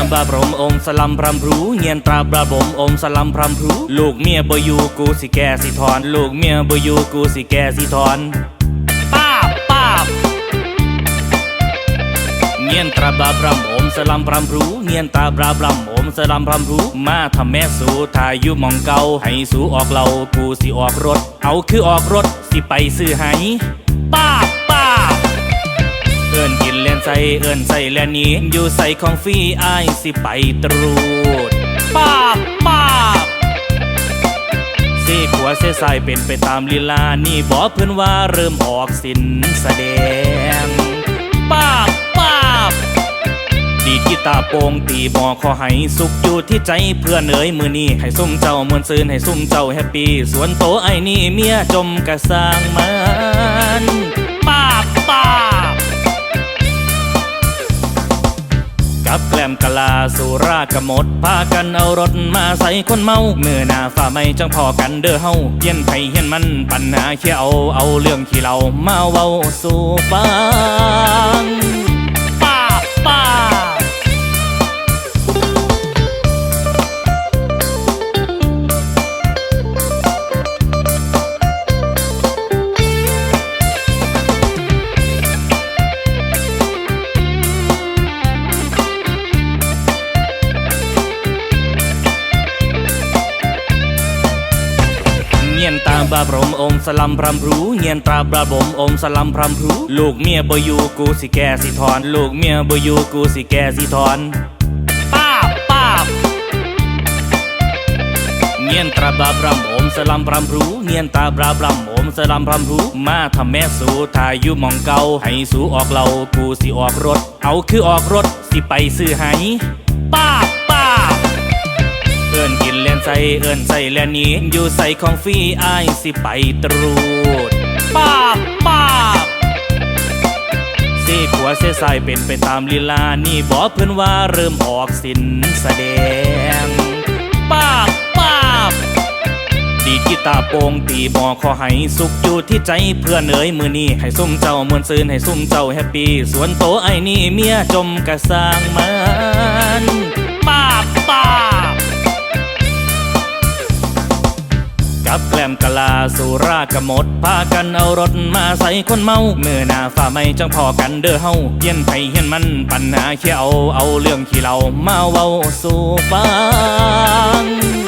ามบาบรมอมสลัมพรำพรูเงียนตราบาบรมอมสลัมพรำพรูลูกเมียบ่อยู่กูสิแก่สิถอน ลูกเมียบ่อยู่กูสิแก่สิถอนป้าป้าเงียนตราบาบรมอมสลัมพรำพรูเงียนตาบราบรมอมสลัมพรำพรูมาทำแม่สูทายู่หมองเกาให้สูออกเรากูสิออกรถ เอาคือออกรถสิไปซื้อให้ป้าบป้า เอิ้นกินเล่นใส่เอิ้นใส่แลนหนี้อยู่ใส่ของฟรีอายสิไปตรูดป้าบป้าบเสขวาเสสายเป็นไปตามลีลา นี่บอกเพื่อนว่าเริ่มออกสินแสดงป้าบป้าบดีกีตาร์โปงตีหมอขอให้สุขอยู่ที่ใจเพื่อนเอ๋ยมือนี้ให้ซุ่มเจ้ามวนซืนให้ซุ่มเจ้าแฮปปี้ส่วนโตไอ้นี่เมียจมกระสร้างมัน กับแกล้มกะลาสุรากะหมดพากันเอารถมาใส่คนเมาเมื่อหน้าฝ่าไม่จังพอกันเด้อเฮาเฮียนไผเฮียนมันปัญหาเขี้ยวเอาเรื่องขี้เรามาเว้าสู่ฟัง เงียนตาบาบรมอมสลัมพรำพรูเงียนตราบาบรมอมสลัมพรำพรูลูกเมียบ่อยู่กูสิแก่สิถอน ลูกเมียบ่อยู่กูสิแก่สิถอนป้าป้าเงียนตราบาบรมอมสลัมพรำพรูเงียนตาบราบรมอมสลัมพรำพรูมาทำแม่สูทายู่หมองเกาให้สูออกเรากูสิออกรถ เอาคือออกรถสิไปซื้อห้ป้าบป้า อิ้นกินเล่นใส่เอิ้นใส่แลนหนี้อยู่ใส่ของฟรีอายสิไปตรูดป้าบป้าบเสขวาเสสายเป็นไปตามลีลา นี่บอกเพื่อนว่าเริ่มออกสินแสดงป้าบป้าบดีกีตาร์โปงตีหมอขอให้สุขอยู่ที่ใจเพื่อนเอ๋ยมือนี้ให้ซุ่มเจ้ามวนซืนให้ซุ่มเจ้าแฮปปี้ส่วนโตไอ้นี่เมียจมกระสร้างมัน กับแกล้มกะลาสุรากะหมด พากันเอารถมาใส่คนเมา เมื่อหน้าฝ่าไม่จังพอกันเด้อเฮาเฮียนไผเฮียนมันปัญหาเขี้ยวเอาเรื่องขี้เรามาเว้าสู่ฟัง